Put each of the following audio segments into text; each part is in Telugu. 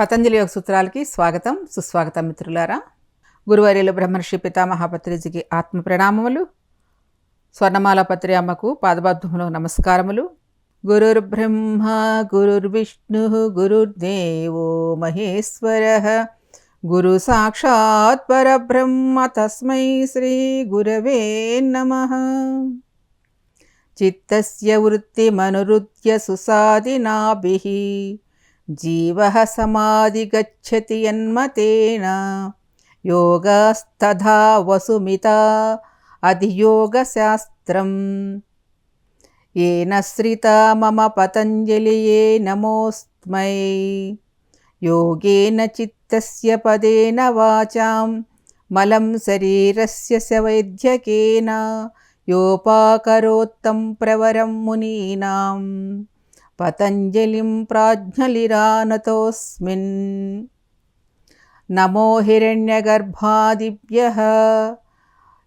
పతంజలి యోగ సూత్రాలకి స్వాగతం సుస్వాగతం మిత్రులారా. గురువర్యులు బ్రహ్మర్షి పితామహాపత్రిజికి ఆత్మ ప్రణామములు. స్వర్ణమాల పత్రి అమ్మకు పాదబద్ధములు నమస్కారములు. గురుర్బ్రహ్మ గురుర్విష్ణు గురుర్దేవో మహేశ్వర. గురు సాక్షాత్ పరబ్రహ్మ తస్మై శ్రీ గురవే నమః. చిత్తస్య వృత్తిమనురుద్య సుసాదినాభి జీవः సమాధిగచ్చతి యన్మతేన. యోగాస్తథా వసుమితా అధియోగశాస్త్రం. ఏన శ్రిత మమ పతంజలియే నమోస్మై యోగేన చిత్తస్య పదేన వాచాం. మలం శరీరస్య స వైద్యకేన. యోపాకరోత్తం ప్రవరం మునీనాం. పతంజలిం ప్రాజ్ఞలిరానతోస్మిన్. నమో హిరణ్యగర్భాదిభ్య.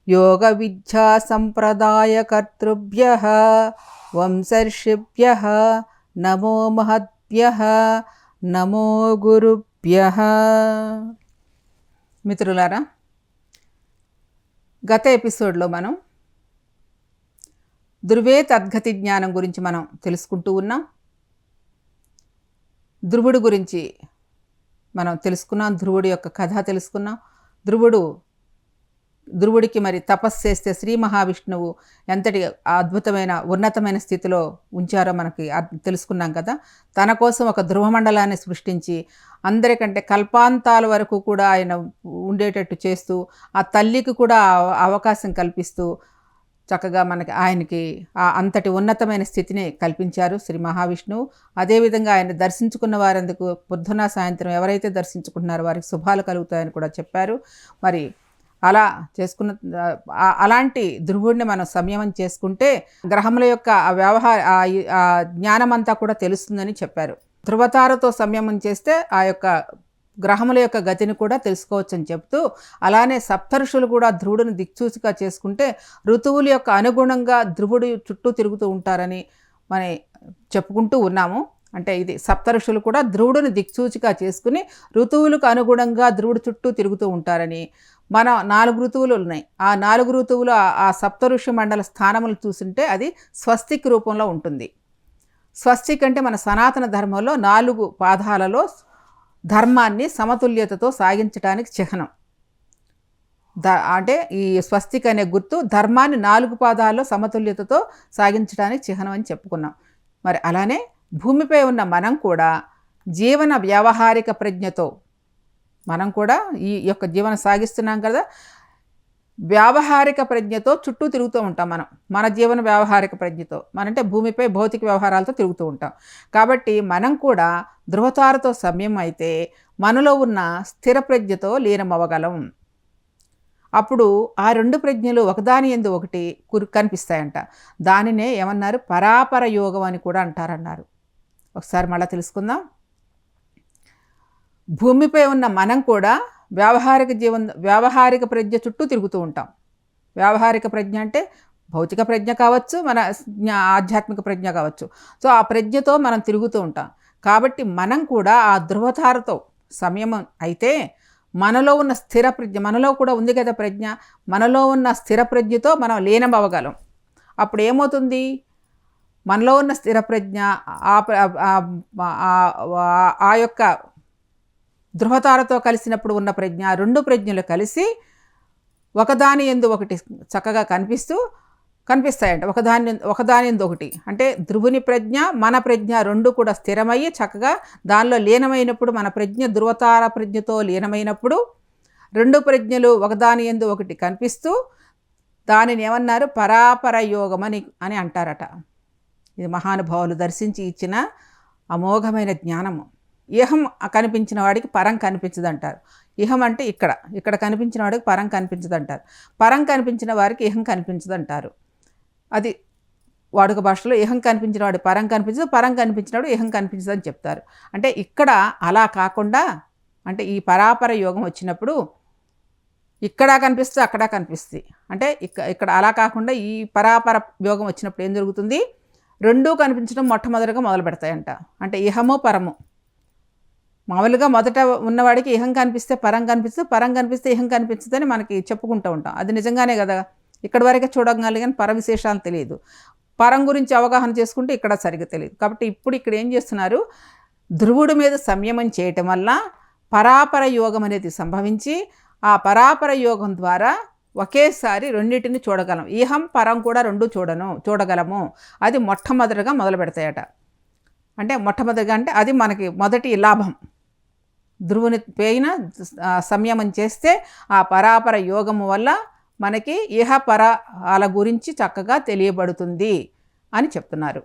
యోగవిద్యాసంప్రదాయకర్తృభ్య. వంశర్షిభ్య. నమో మహద్భ్య. నమో గురుభ్య. మిత్రులారా గత ఎపిసోడ్లో మనం ధృవే తద్గతి జ్ఞానం గురించి మనం తెలుసుకుంటూ ఉన్నాం. ధ్రువుడు గురించి మనం తెలుసుకున్నాం ధ్రువుడి యొక్క కథ తెలుసుకున్నాం. ధ్రువుడు ధ్రువుడికి మరి తపస్సు చేస్తే శ్రీ మహావిష్ణువు ఎంతటి అద్భుతమైన ఉన్నతమైన స్థితిలో ఉంచారో మనకి తెలుసుకున్నాం కదా. తన కోసం ఒక ధ్రువమండలాన్ని సృష్టించి అందరికంటే కల్పాంతాల వరకు కూడా ఆయన ఉండేటట్టు చేస్తూ ఆ తల్లికి కూడా అవకాశం కల్పిస్తూ చక్కగా మనకి ఆయనకి ఆ అంతటి ఉన్నతమైన స్థితిని కల్పించారు శ్రీ మహావిష్ణువు. అదేవిధంగా ఆయన దర్శించుకున్న వారందుకు పొద్దున సాయంత్రం ఎవరైతే దర్శించుకుంటున్నారో వారికి శుభాలు కలుగుతాయని కూడా చెప్పారు. మరి అలా చేసుకున్న అలాంటి ధ్రువుడిని మనం సంయమం చేసుకుంటే గ్రహముల యొక్క ఆ వ్యవహార ఆ- జ్ఞానం అంతా కూడా తెలుస్తుందని చెప్పారు. ధృవతారతో సంయమం చేస్తే ఆ యొక్క గ్రహముల యొక్క గతిని కూడా తెలుసుకోవచ్చని చెప్తూ అలానే సప్తఋషులు కూడా ధ్రువుడిని దిక్సూచిగా చేసుకుంటే ఋతువుల యొక్క అనుగుణంగా ధ్రువుడు చుట్టూ తిరుగుతూ ఉంటారని మనం చెప్పుకుంటూ ఉన్నాము. అంటే ఇది సప్తఋషులు కూడా ధ్రువుడిని దిక్సూచిగా చేసుకుని ఋతువులకు అనుగుణంగా ధ్రువుడు చుట్టూ తిరుగుతూ ఉంటారని మన నాలుగు ఋతువులు ఉన్నాయి. ఆ నాలుగు ఋతువులు ఆ- సప్తఋషి మండల స్థానములు చూసుంటే అది స్వస్తిక్ రూపంలో ఉంటుంది. స్వస్తిక్ అంటే మన సనాతన ధర్మంలో నాలుగు పాదాలలో ధర్మాన్ని సమతుల్యతతో సాగించడానికి చిహ్నం. ద అంటే ఈ స్వస్తిక అనే గుర్తు ధర్మాన్ని నాలుగు పాదాల్లో సమతుల్యతతో సాగించడానికి చిహ్నం అని చెప్పుకున్నాం. మరి అలానే భూమిపై ఉన్న మనం కూడా జీవన వ్యావహారిక ప్రజ్ఞతో మనం కూడా ఈ యొక్క జీవనం సాగిస్తున్నాం కదా వ్యావహారిక ప్రజ్ఞతో చుట్టూ తిరుగుతూ ఉంటాం మనం. మన జీవన వ్యావహారిక ప్రజ్ఞతో. మనంటే భూమిపై భౌతిక వ్యవహారాలతో తిరుగుతూ ఉంటాం. కాబట్టి మనం కూడా ధృవతారతో సమయం అయితే మనలో ఉన్న స్థిర ప్రజ్ఞతో లీనమవ్వగలం. అప్పుడు ఆ రెండు ప్రజ్ఞలు ఒకదాని ఎందు ఒకటి కురు కనిపిస్తాయంట. దానినే ఏమన్నారు? పరాపర యోగం అని కూడా అంటారన్నారు. ఒకసారి మళ్ళీ తెలుసుకుందాం. భూమిపై ఉన్న మనం కూడా వ్యావహారిక జీవన వ్యావహారిక ప్రజ్ఞ చుట్టూ తిరుగుతూ ఉంటాం. వ్యావహారిక ప్రజ్ఞ అంటే భౌతిక ప్రజ్ఞ కావచ్చు మన జ్ఞా- ఆధ్యాత్మిక ప్రజ్ఞ కావచ్చు. సో ఆ ప్రజ్ఞతో మనం తిరుగుతూ ఉంటాం. కాబట్టి మనం కూడా ఆ ధృవతారతో సంయమం అయితే మనలో ఉన్న స్థిర ప్రజ్ఞ మనలో కూడా ఉంది కదా ప్రజ్ఞ మనలో ఉన్న స్థిర ప్రజ్ఞతో మనం లీనమవ్వగలం. అప్పుడు ఏమవుతుంది మనలో ఉన్న స్థిర ప్రజ్ఞ ఆ- ఆ యొక్క ధృవతారతో కలిసినప్పుడు ఉన్న ప్రజ్ఞ రెండు ప్రజ్ఞలు కలిసి ఒకదాని ఎందు ఒకటి చక్కగా కనిపిస్తూ కనిపిస్తాయంట. ఒకదాని ఒకదాని ఎందు ఒకటి. అంటే ధ్రువుని ప్రజ్ఞ మన ప్రజ్ఞ రెండు కూడా స్థిరమయ్యి చక్కగా దానిలో లీనమైనప్పుడు మన ప్రజ్ఞ ధృవతార ప్రజ్ఞతో లీనమైనప్పుడు రెండు ప్రజ్ఞలు ఒకదాని ఎందు ఒకటి కనిపిస్తూ దానిని ఏమన్నారు? పరాపర యోగం అని అని అంటారట. ఇది మహానుభావులు దర్శించి ఇచ్చిన అమోఘమైన జ్ఞానము. ఇహం కనిపించిన వాడికి పరం కనిపించదు అంటారు ఇహం అంటే ఇక్కడ ఇక్కడ కనిపించిన వాడికి పరం కనిపించదు అంటారు పరం కనిపించిన వారికి ఇహం కనిపించదు అంటారు అది వాడుక భాషలో ఇహం కనిపించిన వాడు పరం కనిపించదు పరం కనిపించినాడు ఇహం కనిపించదు అని చెప్తారు. అంటే ఇక్కడ అలా కాకుండా అంటే ఈ పరాపర యోగం వచ్చినప్పుడు ఇక్కడ కనిపిస్తుంది అక్కడ కనిపిస్తుంది అంటే ఇక్క ఇక్కడ అలా కాకుండా ఈ పరాపర యోగం వచ్చినప్పుడు ఏం జరుగుతుంది? రెండూ కనిపించడం మొట్టమొదటిగా మొదలు పెడతాయంట అంటే ఇహము పరము. మామూలుగా మొదట ఉన్నవాడికి ఇహం కనిపిస్తే పరం కనిపిస్తుంది పరం కనిపిస్తే ఇహం కనిపించదని మనకి చెప్పుకుంటూ ఉంటాం. అది నిజంగానే కదా? ఇక్కడి వరకే చూడగలిగాని పర విశేషాలు తెలియదు. పరం గురించి అవగాహన చేసుకుంటే ఇక్కడ సరిగ్గా తెలియదు. కాబట్టి ఇప్పుడు ఇక్కడ ఏం చేస్తున్నారు? ధ్రువుడి మీద సంయమం చేయటం వల్ల పరాపర యోగం అనేది సంభవించి ఆ పరాపర యోగం ద్వారా ఒకేసారి రెండింటిని చూడగలం. ఇహం పరం కూడా రెండు చూడను చూడగలము. అది మొట్టమొదటిగా మొదలు పెడతాయట. అంటే మొట్టమొదటిగా అంటే అది మనకి మొదటి లాభం. ధ్రువుని పైన సంయమం చేస్తే ఆ పరాపర యోగము వల్ల మనకి ఇహ పరాల గురించి చక్కగా తెలియబడుతుంది అని చెప్తున్నారు.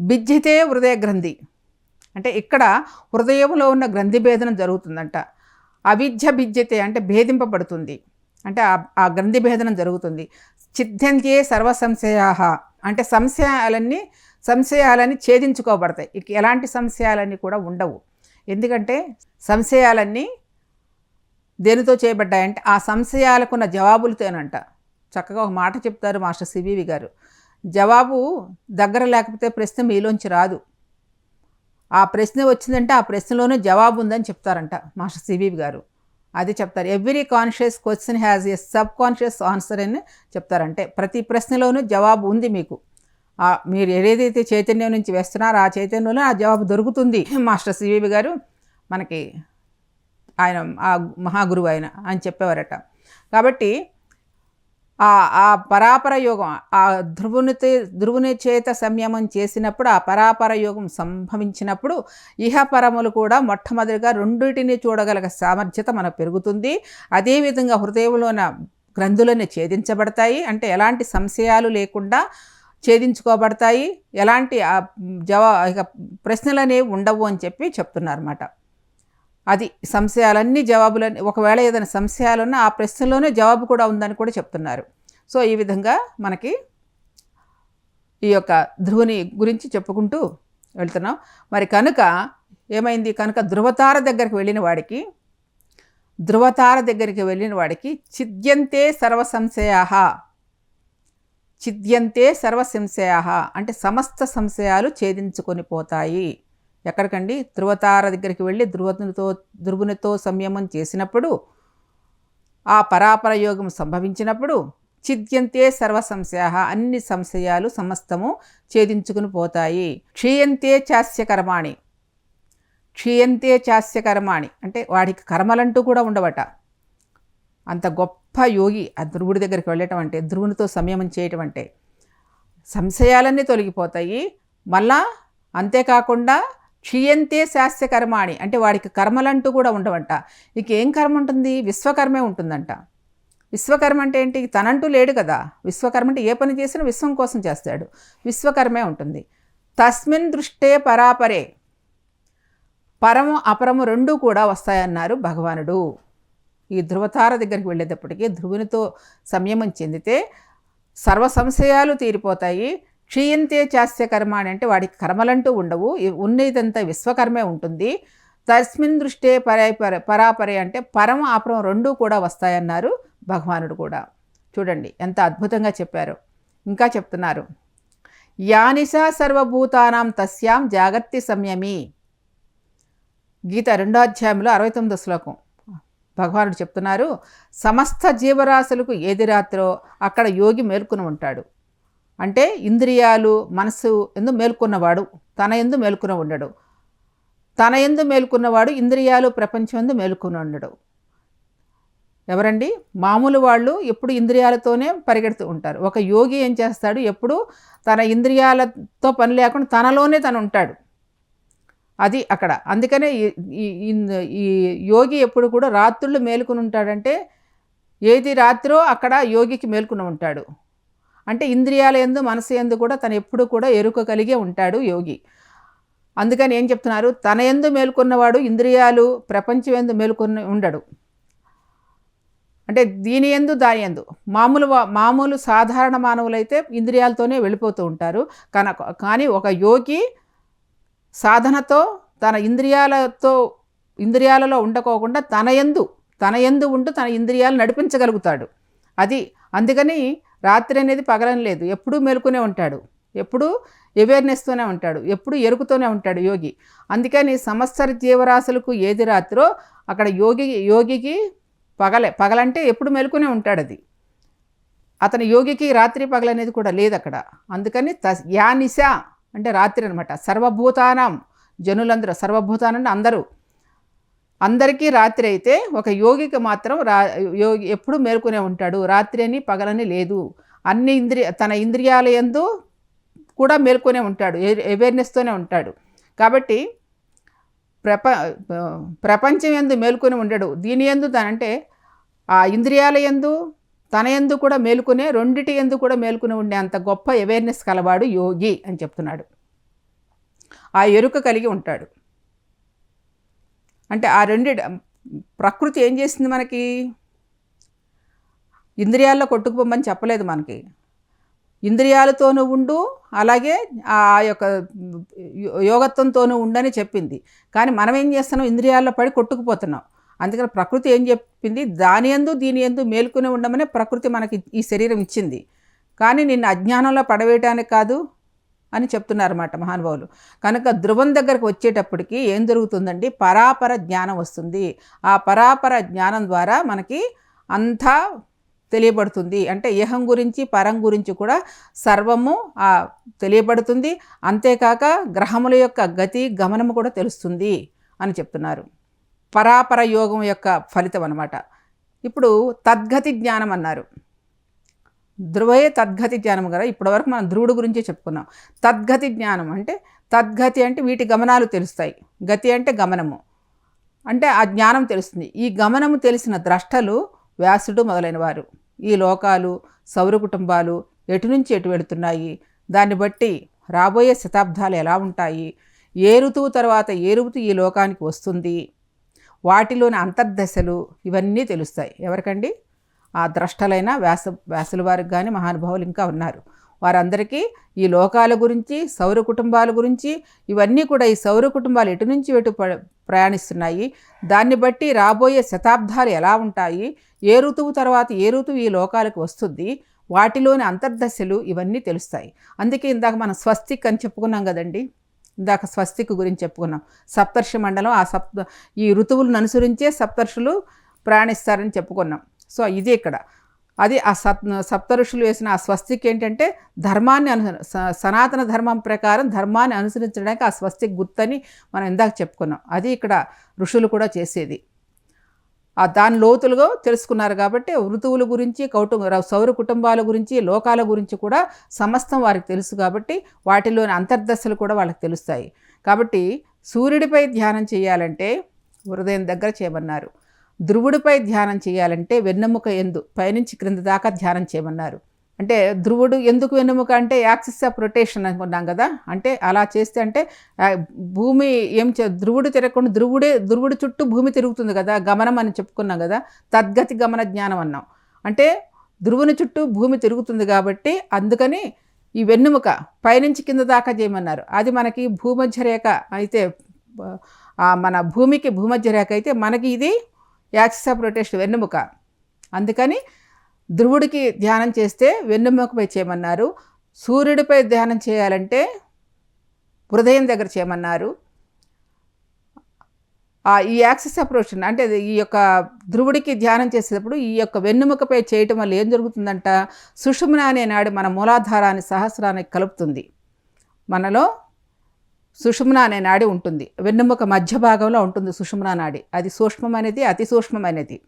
బిజ్జితే హృదయ గ్రంథి. అంటే ఇక్కడ హృదయంలో ఉన్న గ్రంథి భేదనం జరుగుతుందంట. అవిద్య బిజ్యతే అంటే భేదింపబడుతుంది. అంటే ఆ- గ్రంథి భేదనం జరుగుతుంది. చిద్యంతే సర్వ సంశయా అంటే సంశయాలన్నీ సంశయాలన్నీ ఛేదించుకోబడతాయి. ఇక ఎలాంటి సంశయాలన్నీ కూడా ఉండవు. ఎందుకంటే సంశయాలన్నీ దేనితో చేయబడ్డాయంటే ఆ సంశయాలకున్న జవాబులతోనంట. చక్కగా ఒక మాట చెప్తారు మాస్టర్ సిబివి గారు. జవాబు దగ్గర లేకపోతే ప్రశ్న మీలోంచి రాదు. ఆ ప్రశ్న వచ్చిందంటే ఆ ప్రశ్నలోనే జవాబు ఉందని చెప్తారంట మాస్టర్ సిబివి గారు. అది చెప్తారు. Every conscious question has a subconscious answer అని చెప్తారంటే ప్రతి ప్రశ్నలోనూ జవాబు ఉంది మీకు. మీరు ఏదైతే చైతన్యం నుంచి వేస్తున్నారో ఆ చైతన్యంలో ఆ జవాబు దొరుకుతుంది. మాస్టర్ సివిబి గారు మనకి ఆయన ఆ మహాగురువు ఆయన అని చెప్పేవారట. కాబట్టి ఆ ఆ పరాపర యోగం ఆ ధ్రువుని ధ్రువుని చేత సంయమం చేసినప్పుడు ఆ పరాపర యోగం సంభవించినప్పుడు ఇహపరములు కూడా మొట్టమొదటిగా రెండింటిని చూడగలగ సామర్థ్యత మనకు పెరుగుతుంది. అదేవిధంగా హృదయంలోన గ్రంథులని ఛేదించబడతాయి. అంటే ఎలాంటి సంశయాలు లేకుండా ఛేదించుకోబడతాయి. ఎలాంటి ఆ జవా ఇక ప్రశ్నలు అనేవి ఉండవు అని చెప్పి చెప్తున్నారన్నమాట. అది సంశయాలన్నీ జవాబులన్నీ ఒకవేళ ఏదైనా సంశయాలున్నా ఆ ప్రశ్నలోనే జవాబు కూడా ఉందని కూడా చెప్తున్నారు. సో ఈ విధంగా మనకి ఈ యొక్క ధ్రువుని గురించి చెప్పుకుంటూ వెళ్తున్నాం. మరి కనుక ఏమైంది? కనుక ధృవతార దగ్గరికి వెళ్ళిన వాడికి ధృవతార దగ్గరికి వెళ్ళిన వాడికి చిద్యంతే సర్వ సంశయా చిద్యంతే సర్వ సంశయా అంటే సమస్త సంశయాలు ఛేదించుకొని పోతాయి. ఎక్కడికండి? ధృవతార దగ్గరికి వెళ్ళి ధృవతునితో ధ్రువునితో సంయమం చేసినప్పుడు ఆ పరాపరయోగం సంభవించినప్పుడు చిద్యంతే సర్వ సంశయ అన్ని సంశయాలు సమస్తము ఛేదించుకుని పోతాయి. క్షీయంతే చాస్య కర్మాణి. క్షీయంతే చాస్య కర్మాణి. అంటే వాడికి కర్మలంటూ కూడా ఉండవట. అంత గొప్ప యోగి ఆ ధ్రువుడి దగ్గరికి వెళ్ళటం అంటే ధ్రువునితో సంయమం చేయటం అంటే సంశయాలన్నీ తొలగిపోతాయి. మళ్ళా అంతేకాకుండా క్షీయంతే శాస్త్ర కర్మాణి అంటే వాడికి కర్మలంటూ కూడా ఉండవంట. ఇక ఏం కర్మ ఉంటుంది? విశ్వకర్మే ఉంటుందంట. విశ్వకర్మ అంటే ఏంటి? తనంటూ లేడు కదా. విశ్వకర్మ అంటే ఏ పని చేసినా విశ్వం కోసం చేస్తాడు. విశ్వకర్మే ఉంటుంది. తస్మిన్ దృష్టే పరాపరే. పరము అపరము రెండూ కూడా వస్తాయన్నారు భగవానుడు. ఈ ధృవతార దగ్గరికి వెళ్ళేటప్పటికీ ధ్రువునితో సంయమం చెందితే సర్వ సంశయాలు తీరిపోతాయి. క్షీయంతే చాస్య కర్మ అని అంటే వాడికి కర్మలంటూ ఉండవు. ఉన్నదంతా విశ్వకర్మే ఉంటుంది. తస్మిన్ దృష్టే పరే పర పరాపరే అంటే పరం ఆపరం రెండూ కూడా వస్తాయన్నారు భగవానుడు కూడా. చూడండి ఎంత అద్భుతంగా చెప్పారు. ఇంకా చెప్తున్నారు. యానిసా సర్వభూతానాం తస్యాం జాగర్తి సంయమి. గీత రెండో అధ్యాయంలో అరవై తొమ్మిదో శ్లోకం. భగవానుడు చెప్తున్నారు సమస్త జీవరాశులకు ఏది రాత్రో అక్కడ యోగి మేల్కొని ఉంటాడు. అంటే ఇంద్రియాలు మనసు ఎందు మేల్కొన్నవాడు తన ఎందు మేల్కొని ఉండడు. తన ఎందు మేల్కొన్నవాడు ఇంద్రియాలు ప్రపంచం ఎందు మేల్కొని ఉండడు. ఎవరండి? మామూలు వాళ్ళు ఎప్పుడు ఇంద్రియాలతోనే పరిగెడుతూ ఉంటారు. ఒక యోగి ఏం చేస్తాడు? ఎప్పుడు తన ఇంద్రియాలతో పని లేకుండా తనలోనే తను ఉంటాడు. అది అక్కడ. అందుకనే ఈ- యోగి ఎప్పుడు కూడా రాత్రులు మేలుకుని ఉంటాడంటే ఏది రాత్రో అక్కడ యోగికి మేల్కొని ఉంటాడు. అంటే ఇంద్రియాల ఎందు మనసు ఎందు కూడా తను ఎప్పుడు కూడా ఎరుక కలిగే ఉంటాడు యోగి. అందుకని ఏం చెప్తున్నారు? తన ఎందు మేల్కొన్నవాడు ఇంద్రియాలు ప్రపంచం ఎందు మేల్కొని ఉండడు. అంటే దీని ఎందు దాని ఎందు. మామూలు మామూలు సాధారణ మానవులైతే ఇంద్రియాలతోనే వెళ్ళిపోతూ ఉంటారు. కన కానీ ఒక యోగి సాధనతో తన ఇంద్రియాలతో ఇంద్రియాలలో ఉండకోకుండా తన ఎందు తన ఎందు ఉంటూ తన ఇంద్రియాలు నడిపించగలుగుతాడు. అది అందుకని రాత్రి అనేది పగలం లేదు. ఎప్పుడూ మేలుకునే ఉంటాడు. ఎప్పుడూ అవేర్నెస్తోనే ఉంటాడు. ఎప్పుడు ఎరుకుతోనే ఉంటాడు యోగి. అందుకని సంవత్సర జీవరాశులకు ఏది రాత్రో అక్కడ యోగి యోగికి పగలే పగలంటే ఎప్పుడు మెలుకునే ఉంటాడు అది. అతని యోగికి రాత్రి పగలనేది కూడా లేదు అక్కడ అందుకని త యా నిశ అంటే రాత్రి అనమాట సర్వభూతానం. జనులందరూ సర్వభూతానం అందరూ. అందరికీ రాత్రి అయితే ఒక యోగికి మాత్రం రా యోగి ఎప్పుడు మేల్కొనే ఉంటాడు. రాత్రి అని పగలని లేదు. అన్ని ఇంద్రియ తన ఇంద్రియాల ఎందు కూడా మేల్కొనే ఉంటాడు. అవేర్నెస్తోనే ఉంటాడు. కాబట్టి ప్రప ప్రపంచం ఎందు మేల్కొని ఉండడు. దీని ఎందు అంటే ఆ ఇంద్రియాల ఎందు తన ఎందు కూడా మేలుకునే రెండిటి ఎందు కూడా మేలుకుని ఉండే అంత గొప్ప అవేర్నెస్ కలవాడు యోగి అని చెప్తున్నాడు. ఆ ఎరుక కలిగి ఉంటాడు. అంటే ఆ రెండు ప్రకృతి ఏం చేసింది మనకి? ఇంద్రియాల్లో కొట్టుకుపోమని చెప్పలేదు మనకి. ఇంద్రియాలతోనూ ఉండు అలాగే ఆ యొక్క యోగత్వంతోనూ ఉండని చెప్పింది. కానీ మనం ఏం చేస్తున్నాం? ఇంద్రియాల్లో పడి కొట్టుకుపోతున్నాం. అందుకని ప్రకృతి ఏం చెప్పింది? దాని ఎందు దీని ఎందు మేల్కొని ఉండమనే ప్రకృతి మనకి ఈ శరీరం ఇచ్చింది. కానీ నిన్ను అజ్ఞానంలో పడవేయటానికి కాదు అని చెప్తున్నారన్నమాట మహానుభావులు. కనుక ధ్రువం దగ్గరకు వచ్చేటప్పటికి ఏం జరుగుతుందండి? పరాపర జ్ఞానం వస్తుంది. ఆ పరాపర జ్ఞానం ద్వారా మనకి అంతా తెలియబడుతుంది. అంటే ఏహం గురించి పరం గురించి కూడా సర్వము తెలియబడుతుంది. అంతేకాక గ్రహముల యొక్క గతి గమనము కూడా తెలుస్తుంది అని చెప్తున్నారు. పరాపర యోగం యొక్క ఫలితం అనమాట ఇప్పుడు తద్గతి జ్ఞానం అన్నారు. ధ్రువయే తద్గతి జ్ఞానం కదా ఇప్పటివరకు మనం ధ్రువుడు గురించే చెప్పుకున్నాం. తద్గతి జ్ఞానం అంటే తద్గతి అంటే వీటి గమనాలు తెలుస్తాయి. గతి అంటే గమనము. అంటే ఆ జ్ఞానం తెలుస్తుంది. ఈ గమనము తెలిసిన ద్రష్టలు వ్యాసుడు మొదలైన వారు ఈ లోకాలు సౌర కుటుంబాలు ఎటు నుంచి ఎటు వెళుతున్నాయి? దాన్ని బట్టి రాబోయే శతాబ్దాలు ఎలా ఉంటాయి? ఏ ఋతువు తర్వాత ఏ ఋతువు ఈ లోకానికి వస్తుంది? వాటిలోని అంతర్దశలు ఇవన్నీ తెలుస్తాయి. ఎవరికండి? ఆ ద్రష్టలైన వ్యాస వ్యాసుల వారికి కానీ మహానుభావులు ఇంకా ఉన్నారు. వారందరికీ ఈ లోకాల గురించి సౌర కుటుంబాల గురించి ఇవన్నీ కూడా ఈ సౌర కుటుంబాలు ఎటు నుంచి ఎటు ప్రయాణిస్తున్నాయి? దాన్ని బట్టి రాబోయే శతాబ్దాలు ఎలా ఉంటాయి? ఏ ఋతువు తర్వాత ఏ ఋతువు ఈ లోకాలకు వస్తుంది? వాటిలోని అంతర్దశలు ఇవన్నీ తెలుస్తాయి. అందుకే ఇందాక మనం స్వస్తిక్ అని చెప్పుకున్నాం కదండి. ఇందాక స్వస్తిక్ గురించి చెప్పుకున్నాం. సప్తర్షి మండలం ఆ సప్త ఈ ఋతువులను అనుసరించే సప్తర్షులు ప్రయాణిస్తారని చెప్పుకున్నాం. సో ఇది ఇక్కడ. అది ఆ సప్ సప్త ఋషులు వేసిన ఆ స్వస్తిక్ ఏంటంటే ధర్మాన్ని అను సనాతన ధర్మం ప్రకారం ధర్మాన్ని అనుసరించడానికి ఆ స్వస్తిక్ గుర్తని మనం ఇందాక చెప్పుకున్నాం. అది ఇక్కడ ఋషులు కూడా చేసేది. ఆ దాని లోతులుగా తెలుసుకున్నారు కాబట్టి ఋతువుల గురించి కౌటు సౌర కుటుంబాల గురించి లోకాల గురించి కూడా సమస్తం వారికి తెలుసు కాబట్టి వాటిలోని అంతర్దశలు కూడా వాళ్ళకి తెలుస్తాయి. కాబట్టి సూర్యుడిపై ధ్యానం చేయాలంటే హృదయం దగ్గర చేయమన్నారు. ధ్రువుడిపై ధ్యానం చేయాలంటే వెన్నెముక ఎందు పైనుంచి క్రింద దాకా ధ్యానం చేయమన్నారు. అంటే ధ్రువుడు ఎందుకు వెన్నెముక అంటే యాక్సిస్ ఆఫ్ రొటేషన్ అనుకున్నాం కదా. అంటే అలా చేస్తే అంటే భూమి ఏం ధ్రువుడు తిరగకుండా ధ్రువుడే ధ్రువుడు చుట్టూ భూమి తిరుగుతుంది కదా గమనం అని చెప్పుకున్నాం కదా తద్గతి గమన జ్ఞానం అన్నాం. అంటే ధ్రువుని చుట్టూ భూమి తిరుగుతుంది కాబట్టి అందుకని ఈ వెన్నెముక పైనుంచి కింద దాకా చేయమన్నారు. అది మనకి భూమధ్య రేఖ అయితే మన భూమికి భూమధ్య రేఖ అయితే మనకి ఇది యాక్సిస్ ఆఫ్ రొటేషన్ వెన్నెముక. అందుకని ధ్రువుడికి ధ్యానం చేస్తే వెన్నుముకపై చేయమన్నారు. సూర్యుడిపై ధ్యానం చేయాలంటే హృదయం దగ్గర చేయమన్నారు. ఈ యాక్సెస్ అప్రోచ్ అంటే ఈ యొక్క ధ్రువుడికి ధ్యానం చేసేటప్పుడు ఈ యొక్క వెన్నుముకపై చేయటం వల్ల ఏం జరుగుతుందంట? సుషుమ్న అనే నాడు మన మూలాధారాన్ని సహస్రానికి కలుపుతుంది. మనలో సుషుమ్న అనే నాడి ఉంటుంది. వెన్నుముక మధ్య భాగంలో ఉంటుంది సుషుమ్న నాడి. అది సూక్ష్మమైనది అతి సూక్ష్మమైనది.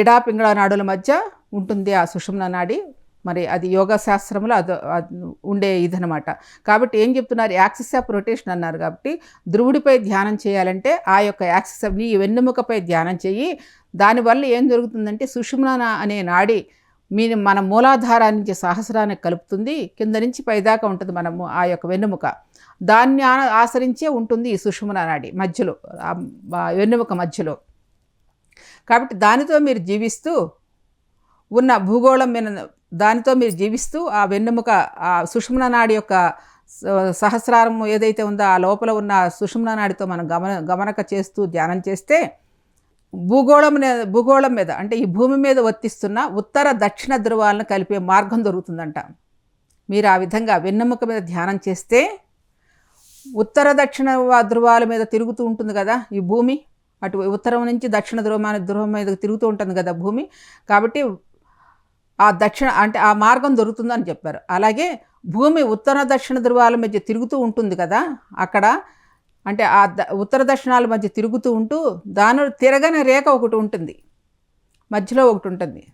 ఎడా పింగళ నాడుల మధ్య ఉంటుంది ఆ సుషుమ్న నాడి. మరి అది యోగా శాస్త్రంలో అది ఉండే ఇదనమాట కాబట్టి ఏం చెప్తున్నారు? యాక్సిస్ ఆఫ్ రొటేషన్ అన్నారు కాబట్టి ధ్రువుడిపై ధ్యానం చేయాలంటే ఆ యొక్క యాక్సిస్ ఆఫ్ నీ వెన్నెముకపై ధ్యానం చేయి. దానివల్ల ఏం జరుగుతుందంటే సుషుమ్న అనే నాడి మీ మన మూలాధారా నుంచి సహస్రానికి కలుపుతుంది. కింద నుంచి పైదాకా ఉంటుంది మనము ఆ యొక్క వెన్నుముక. దాన్ని ఆసరించే ఉంటుంది ఈ సుషుమ్న నాడి మధ్యలో వెన్నుముక మధ్యలో. కాబట్టి దానితో మీరు జీవిస్తూ ఉన్న భూగోళం మీద దానితో మీరు జీవిస్తూ ఆ వెన్నెముక ఆ సుషుమ్న నాడి యొక్క సహస్రారం ఏదైతే ఉందో ఆ లోపల ఉన్న సుషుమ్న నాడితో మనం గమన గమనక చేస్తూ ధ్యానం చేస్తే భూగోళం భూగోళం మీద అంటే ఈ భూమి మీద వర్తిస్తున్న ఉత్తర దక్షిణ ధృవాలను కలిపే మార్గం దొరుకుతుందంట. మీరు ఆ విధంగా వెన్నెముక మీద ధ్యానం చేస్తే ఉత్తర దక్షిణ ధృవాల మీద తిరుగుతూ ఉంటుంది కదా ఈ భూమి. అటు ఉత్తరం నుంచి దక్షిణ ధ్రువ ధ్రువం మీద తిరుగుతూ ఉంటుంది కదా భూమి. కాబట్టి ఆ దక్షిణ అంటే ఆ మార్గం దొరుకుతుందని చెప్పారు. అలాగే భూమి ఉత్తర దక్షిణ ధ్రువాల మధ్య తిరుగుతూ ఉంటుంది కదా. అక్కడ అంటే ఆ ద- ఉత్తర దక్షిణాల మధ్య తిరుగుతూ ఉంటూ దాని తిరగని రేఖ ఒకటి ఉంటుంది. మధ్యలో ఒకటి ఉంటుంది.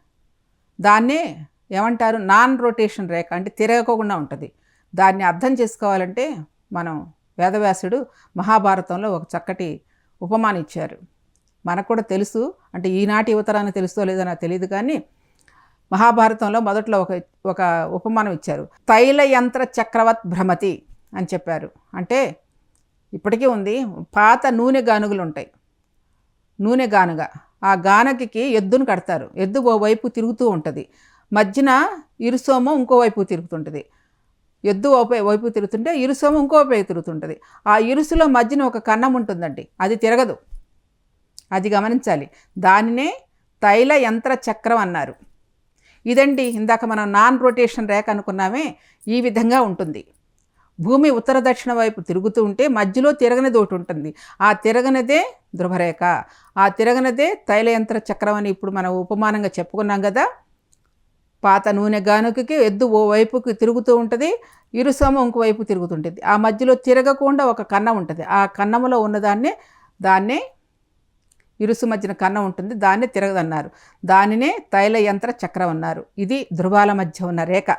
దాన్నే ఏమంటారు? నాన్ రొటేషన్ రేఖ అంటే తిరగకుండా ఉంటుంది. దాన్ని అర్థం చేసుకోవాలంటే మనం వేదవ్యాసుడు మహాభారతంలో ఒక చక్కటి ఉపమానం ఇచ్చారు మనకు కూడా తెలుసు. అంటే ఈనాటి యువతరాన్ని తెలుసో లేదో నాకు తెలియదు కానీ మహాభారతంలో మొదట్లో ఒక ఒక ఉపమానం ఇచ్చారు. తైల యంత్ర చక్రవత్ భ్రమతి అని చెప్పారు. అంటే ఇప్పటికీ ఉంది. పాత నూనె గానుగులు ఉంటాయి. నూనె గానుగ. ఆ గానకి ఎద్దును కడతారు. ఎద్దు ఓ వైపు తిరుగుతూ ఉంటుంది. మధ్యన ఇరుసోమం ఇంకో వైపు తిరుగుతుంటుంది. ఎద్దు ఓ వైపు తిరుగుతుంటే ఇరుసోమం ఇంకో వైపు తిరుగుతుంటుంది. ఆ ఇరుసులో మధ్యన ఒక కన్నం ఉంటుందండి. అది తిరగదు. అది గమనించాలి. దానినే తైల యంత్ర చక్రం అన్నారు. ఇదండి ఇందాక మనం నాన్ రొటేషన్ రేఖ అనుకున్నామే ఈ విధంగా ఉంటుంది. భూమి ఉత్తర దక్షిణ వైపు తిరుగుతూ ఉంటే మధ్యలో తిరగనిది ఒకటి ఉంటుంది. ఆ తిరగనిదే ధృవరేఖ. ఆ తిరగనిదే తైలయంత్ర చక్రం అని ఇప్పుడు మనం ఉపమానంగా చెప్పుకున్నాం కదా. పాత నూనె గానుకకి ఎద్దు ఓ వైపుకి తిరుగుతూ ఉంటుంది ఇరుసము ఇంకోవైపు తిరుగుతుంటుంది. ఆ మధ్యలో తిరగకుండా ఒక కన్నం ఉంటుంది. ఆ కన్నములో ఉన్నదాన్నే దాన్నే ఇరుసు మధ్యన కన్నం ఉంటుంది. దాన్నే తిరగదన్నారు. దానినే తైల యంత్ర చక్రం అన్నారు. ఇది ధృవాల మధ్య ఉన్న రేఖ.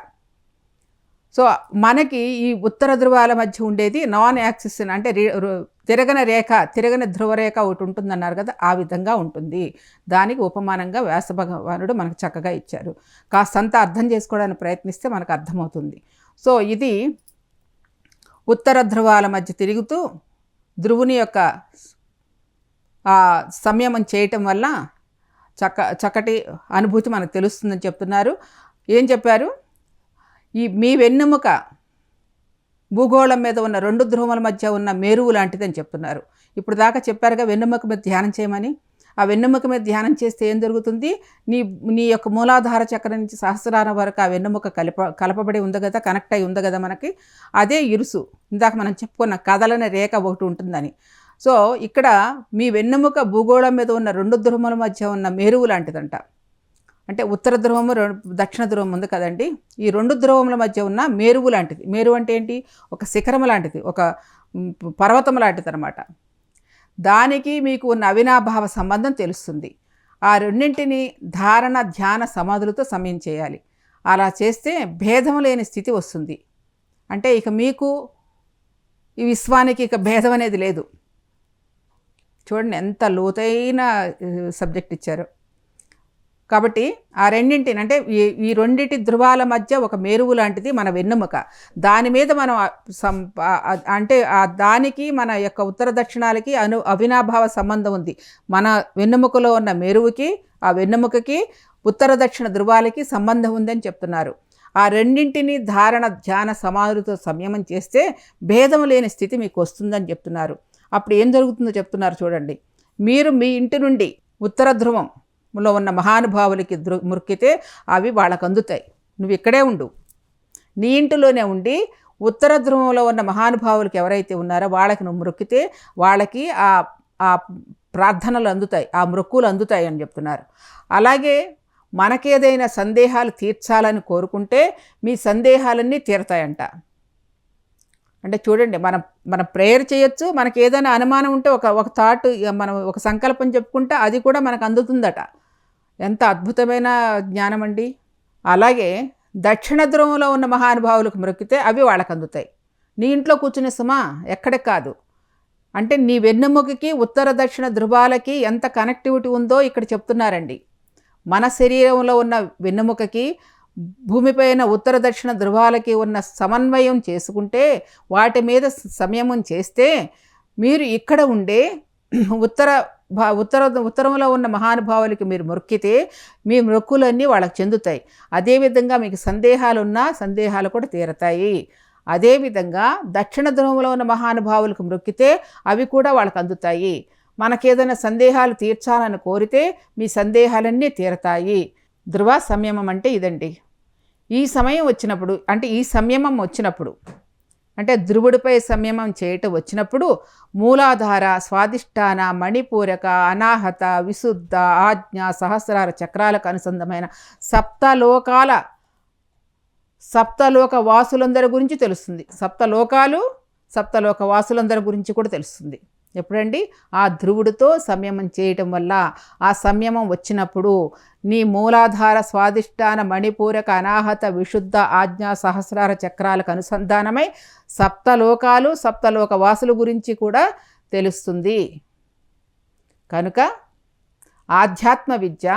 సో మనకి ఈ ఉత్తర ధృవాల మధ్య ఉండేది నాన్ యాక్సిస్ అంటే రి- తిరగని రేఖ తిరగన ధ్రువరేఖ ఒకటి ఉంటుందన్నారు కదా ఆ విధంగా ఉంటుంది. దానికి ఉపమానంగా వ్యాస భగవానుడు మనకు చక్కగా ఇచ్చారు. కాస్తంత అర్థం చేసుకోవడానికి ప్రయత్నిస్తే మనకు అర్థమవుతుంది. సో ఇది ఉత్తర ధ్రువాల మధ్య తిరుగుతూ ధ్రువుని యొక్క సంయమం చేయటం వల్ల చక్క చక్కటి అనుభూతి మనకు తెలుస్తుందని చెప్తున్నారు. ఏం చెప్పారు? ఈ మీ వెన్నెముక భూగోళం మీద ఉన్న రెండు ధ్రువముల మధ్య ఉన్న మేరువు లాంటిదని చెప్తున్నారు. ఇప్పుడు దాకా చెప్పారుగా వెన్నెముక మీద ధ్యానం చేయమని. ఆ వెన్నెముక మీద ధ్యానం చేస్తే ఏం జరుగుతుంది? నీ నీ యొక్క మూలాధార చక్రం నుంచి సహస్రారం వరకు ఆ వెన్నెముక కలప కలపబడి ఉంది కదా కనెక్ట్ అయి ఉంది కదా మనకి. అదే ఇరుసు. ఇందాక మనం చెప్పుకున్న కదలని రేఖ ఒకటి ఉంటుందని. సో ఇక్కడ మీ వెన్నెముక భూగోళం మీద ఉన్న రెండు ధ్రువముల మధ్య ఉన్న మేరువు లాంటిదంట. అంటే ఉత్తర ధ్రువము దక్షిణ ధ్రువం ఉంది కదండి. ఈ రెండు ధ్రువముల మధ్య ఉన్న మేరువు లాంటిది. మేరువు అంటే ఏంటి? ఒక శిఖరం లాంటిది ఒక పర్వతం లాంటిది అనమాట దానికి మీకు ఉన్న అవినాభావ సంబంధం తెలుస్తుంది. ఆ రెండింటిని ధారణ ధ్యాన సమాధులతో సమయం చేయాలి. అలా చేస్తే భేదం లేని స్థితి వస్తుంది. అంటే ఇక మీకు ఈ విశ్వానికి ఇక భేదం అనేది లేదు. చూడండి ఎంత లోతైన సబ్జెక్ట్ ఇచ్చారు. కాబట్టి ఆ రెండింటిని అంటే ఈ ఈ రెండింటి ధృవాల మధ్య ఒక మేరువు లాంటిది మన వెన్నుముక. దాని మీద మనం అంటే ఆ దానికి మన యొక్క ఉత్తర దక్షిణాలకి అను అవినాభావ సంబంధం ఉంది. మన వెన్నుముకలో ఉన్న మేరువుకి ఆ వెన్నుముకకి ఉత్తర దక్షిణ ధృవాలకి సంబంధం ఉందని చెప్తున్నారు. ఆ రెండింటిని ధారణ ధ్యాన సమాధులతో సంయమం చేస్తే భేదం లేని స్థితి మీకు వస్తుందని చెప్తున్నారు. అప్పుడు ఏం జరుగుతుందో చెప్తున్నారు చూడండి. మీరు మీ ఇంటి నుండి ఉత్తర లో ఉన్న మహానుభావులకి దృ మురికితే అవి వాళ్ళకు అందుతాయి నువ్వు ఇక్కడే ఉండు. నీ ఇంటిలోనే ఉండి ఉత్తర ధ్రువంలో ఉన్న మహానుభావులకి ఎవరైతే ఉన్నారో వాళ్ళకి నువ్వు మొక్కితే వాళ్ళకి ఆ ఆ ప్రార్థనలు అందుతాయి ఆ మృక్కులు అందుతాయి అని చెప్తున్నారు. అలాగే మనకేదైనా సందేహాలు తీర్చాలని కోరుకుంటే మీ సందేహాలన్నీ తీరతాయంట. అంటే చూడండి మనం మనం ప్రేయర్ చేయొచ్చు మనకి ఏదైనా అనుమానం ఉంటే ఒక ఒక థాట్ మనం ఒక సంకల్పం చెప్పుకుంటే అది కూడా మనకు అందుతుందట. ఎంత అద్భుతమైన జ్ఞానం అండి. అలాగే దక్షిణ ధ్రువంలో ఉన్న మహానుభావులకు మొక్కితే అవి వాళ్ళకు అందుతాయి. నీ ఇంట్లో కూర్చునే సుమా ఎక్కడ కాదు. అంటే నీ వెన్నెముకకి ఉత్తర దక్షిణ ధృవాలకి ఎంత కనెక్టివిటీ ఉందో ఇక్కడ చెప్తున్నారండి. మన శరీరంలో ఉన్న వెన్నెముకకి భూమిపైన ఉత్తర దక్షిణ ధృవాలకి ఉన్న సమన్వయం చేసుకుంటే వాటి మీద సంయమం చేస్తే మీరు ఇక్కడ ఉండే ఉత్తర భా ఉత్తర ఉత్తరంలో ఉన్న మహానుభావులకి మీరు మొక్కితే మీ మొక్కులన్నీ వాళ్ళకి చెందుతాయి. అదేవిధంగా మీకు సందేహాలు ఉన్నా సందేహాలు కూడా తీరతాయి. అదేవిధంగా దక్షిణ ధ్రువంలో ఉన్న మహానుభావులకు మొక్కితే అవి కూడా వాళ్ళకి అందుతాయి. మనకేదైనా సందేహాలు తీర్చాలని కోరితే మీ సందేహాలన్నీ తీరతాయి. ధృవ సంయమం అంటే ఇదండి. ఈ సమయం వచ్చినప్పుడు అంటే ఈ సంయమం వచ్చినప్పుడు అంటే ధ్రువుడిపై సంయమం చేయటం వచ్చినప్పుడు మూలాధార స్వాదిష్టాన మణిపూరక అనాహత విశుద్ధ ఆజ్ఞ సహస్రార చక్రాలకు అనుసంధమైన సప్తలోకాల సప్తలోక వాసులందరి గురించి తెలుస్తుంది. సప్తలోకాలు సప్తలోక వాసులందరి గురించి కూడా తెలుస్తుంది. ఎప్పుడండి? ఆ ధ్రువుడితో సంయమం చేయటం వల్ల. ఆ సంయమం వచ్చినప్పుడు నీ మూలాధార స్వాదిష్టాన మణిపూరక అనాహత విశుద్ధ ఆజ్ఞా సహస్రార చక్రాలకు అనుసంధానమై సప్తలోకాలు సప్తలోక వాసుల గురించి కూడా తెలుస్తుంది. కనుక ఆధ్యాత్మ విద్య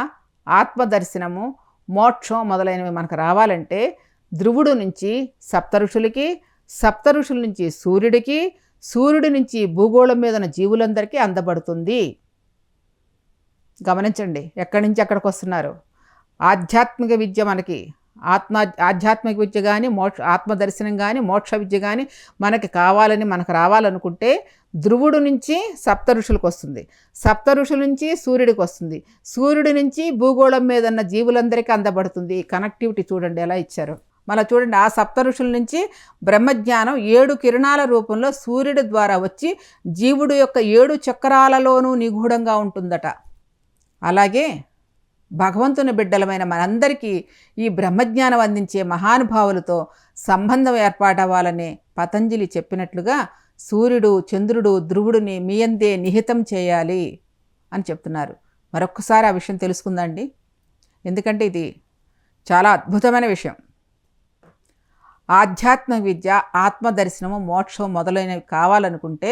ఆత్మదర్శనము మోక్షం మొదలైనవి మనకు రావాలంటే ధ్రువుడు నుంచి సప్త ఋషులకి సప్త ఋషుల నుంచి సూర్యుడికి సూర్యుడి నుంచి భూగోళం మీద ఉన్న జీవులందరికీ అందబడుతుంది. గమనించండి ఎక్కడి నుంచి ఎక్కడికి వస్తున్నారు? ఆధ్యాత్మిక విద్య మనకి ఆత్మ ఆధ్యాత్మిక విద్య కానీ మోక్ష ఆత్మదర్శనం కానీ మోక్ష విద్య కానీ మనకి కావాలని మనకు రావాలనుకుంటే ధ్రువుడు నుంచి సప్త ఋషులకు వస్తుంది. సప్త ఋషుల నుంచి సూర్యుడికి వస్తుంది. సూర్యుడి నుంచి భూగోళం మీద ఉన్న జీవులందరికీ అందబడుతుంది. కనెక్టివిటీ చూడండి ఎలా ఇచ్చారు? మళ్ళీ చూడండి ఆ సప్త ఋషుల నుంచి బ్రహ్మజ్ఞానం ఏడు కిరణాల రూపంలో సూర్యుడి ద్వారా వచ్చి జీవుడు యొక్క ఏడు చక్రాలలోనూ నిగూఢంగా ఉంటుందట. అలాగే భగవంతుని బిడ్డలమైన మనందరికీ ఈ బ్రహ్మజ్ఞానం అందించే మహానుభావులతో సంబంధం ఏర్పాటవ్వాలని పతంజలి చెప్పినట్లుగా సూర్యుడు చంద్రుడు ధ్రువుడిని మీయందే నిహితం చేయాలి అని చెప్తున్నారు. మరొక్కసారి ఆ విషయం తెలుసుకుందండి ఎందుకంటే ఇది చాలా అద్భుతమైన విషయం. ఆధ్యాత్మ విద్య ఆత్మదర్శనము మోక్షం మొదలైనవి కావాలనుకుంటే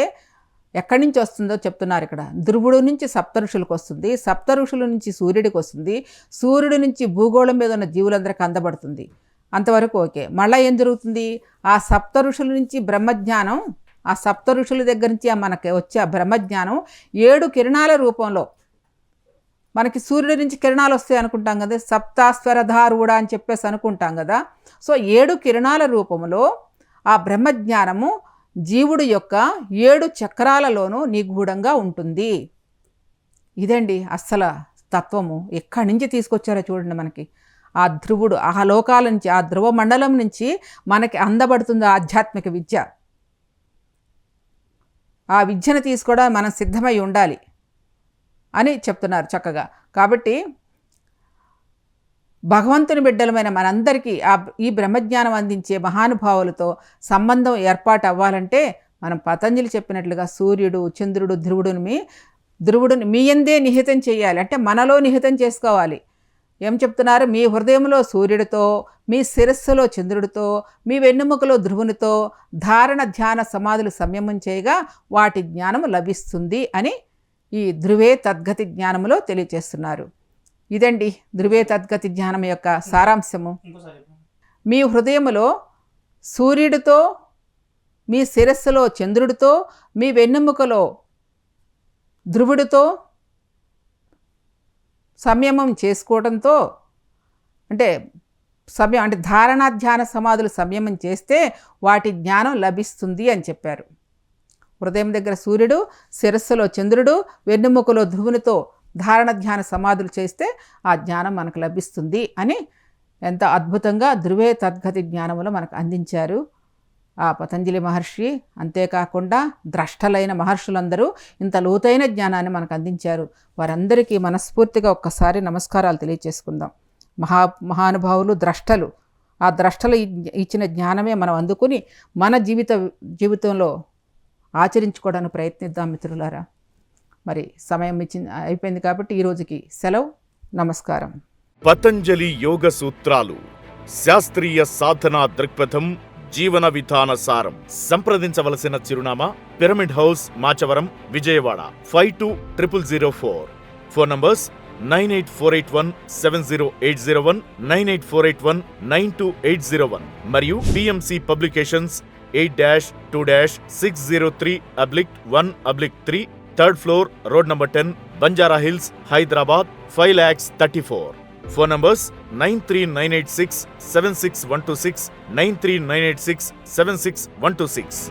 ఎక్కడి నుంచి వస్తుందో చెప్తున్నారు ఇక్కడ. ధ్రువుడు నుంచి సప్తఋషులకు వస్తుంది సప్త ఋషుల నుంచి సూర్యుడికి వస్తుంది సూర్యుడి నుంచి భూగోళం మీద ఉన్న జీవులందరికీ అందబడుతుంది. అంతవరకు ఓకే. మళ్ళీ ఏం జరుగుతుంది? ఆ సప్త ఋషుల నుంచి బ్రహ్మజ్ఞానం ఆ సప్త ఋషుల దగ్గర నుంచి మనకి వచ్చే ఆ బ్రహ్మజ్ఞానం ఏడు కిరణాల రూపంలో మనకి సూర్యుడి నుంచి కిరణాలు వస్తాయి అనుకుంటాం కదా సప్తాస్వరధారూఢ అని చెప్పేసి అనుకుంటాం కదా. సో ఏడు కిరణాల రూపంలో ఆ బ్రహ్మజ్ఞానము జీవుడు యొక్క ఏడు చక్రాలలోనూ నిగూఢంగా ఉంటుంది. ఇదండి అస్సలు తత్వము. ఎక్కడి నుంచి తీసుకొచ్చారో చూడండి మనకి. ఆ ధ్రువుడు ఆ లోకాల నుంచి ఆ ధ్రువ మండలం నుంచి మనకి అందబడుతుంది ఆధ్యాత్మిక విద్య. ఆ విద్యను తీసుకోవడం మనం సిద్ధమై ఉండాలి. అని చెప్తున్నారు చక్కగా. కాబట్టి భగవంతుని బిడ్డలమైన మనందరికీ ఆ ఈ బ్రహ్మజ్ఞానం అందించే మహానుభావులతో సంబంధం ఏర్పాటు అవ్వాలంటే మనం పతంజలి చెప్పినట్లుగా సూర్యుడు చంద్రుడు ధ్రువుడుని మీ ధ్రువుడిని మీ ఎందే నిహితం చేయాలి. అంటే మనలో నిహితం చేసుకోవాలి. ఏం చెప్తున్నారు? మీ హృదయంలో సూర్యుడితో మీ శిరస్సులో చంద్రుడితో మీ వెన్నెముకలో ధ్రువునితో ధారణ ధ్యాన సమాధులు సంయమం చేయగా వాటి జ్ఞానం లభిస్తుంది అని ఈ ధృవే తద్గతి జ్ఞానములో తెలియచేస్తున్నారు. ఇదండి ధృవే తద్గతి జ్ఞానం యొక్క సారాంశము. మీ హృదయములో సూర్యుడితో మీ శిరస్సులో చంద్రుడితో మీ వెన్నెముకలో ధ్రువుడితో సంయమం చేసుకోవడంతో అంటే సమయం అంటే ధారణ ధ్యాన సమాధులు సంయమం చేస్తే వాటి జ్ఞానం లభిస్తుంది అని చెప్పారు. హృదయం దగ్గర సూర్యుడు శిరస్సులో చంద్రుడు వెన్నెముకలో ధ్రువునితో ధారణ ధ్యాన సమాధులు చేస్తే ఆ జ్ఞానం మనకు లభిస్తుంది అని ఎంత అద్భుతంగా ధ్రువే తద్గతి జ్ఞానములు మనకు అందించారు. ఆ పతంజలి మహర్షి అంతేకాకుండా ద్రష్టలైన మహర్షులందరూ ఇంత లోతైన జ్ఞానాన్ని మనకు అందించారు. వారందరికీ మనస్ఫూర్తిగా ఒక్కసారి నమస్కారాలు తెలియచేసుకుందాం. మహా మహానుభావులు ద్రష్టలు. ఆ ద్రష్టలు ఇచ్చిన జ్ఞానమే మనం అందుకుని మన జీవిత జీవితంలో ఆచరించుకోవడానికి ప్రయత్నిద్దాం మిత్రులారా. మరి సమయం ఇచ్చింది అయిపోయింది కాబట్టి ఈ రోజుకి సెలవు. నమస్కారం. పతంజలి యోగ సూత్రాలు శాస్త్రీయ సాధనా దృక్పథం జీవన విధాన సారం. సంప్రదించవలసిన చిరునామా pyramid house Machavaram Vijayawada. Five two triple zero four. Phone numbers nine eight four eight one seven zero eight zero one nine eight four eight one nine two eight zero one. మరియు PMC publications eight dash two dash six zero three oblique one oblique three third floor road number ten Banjara Hills Hyderabad five lakhs thirty four phone numbers nine three nine eight six seven six one two six nine three nine eight six seven six one two six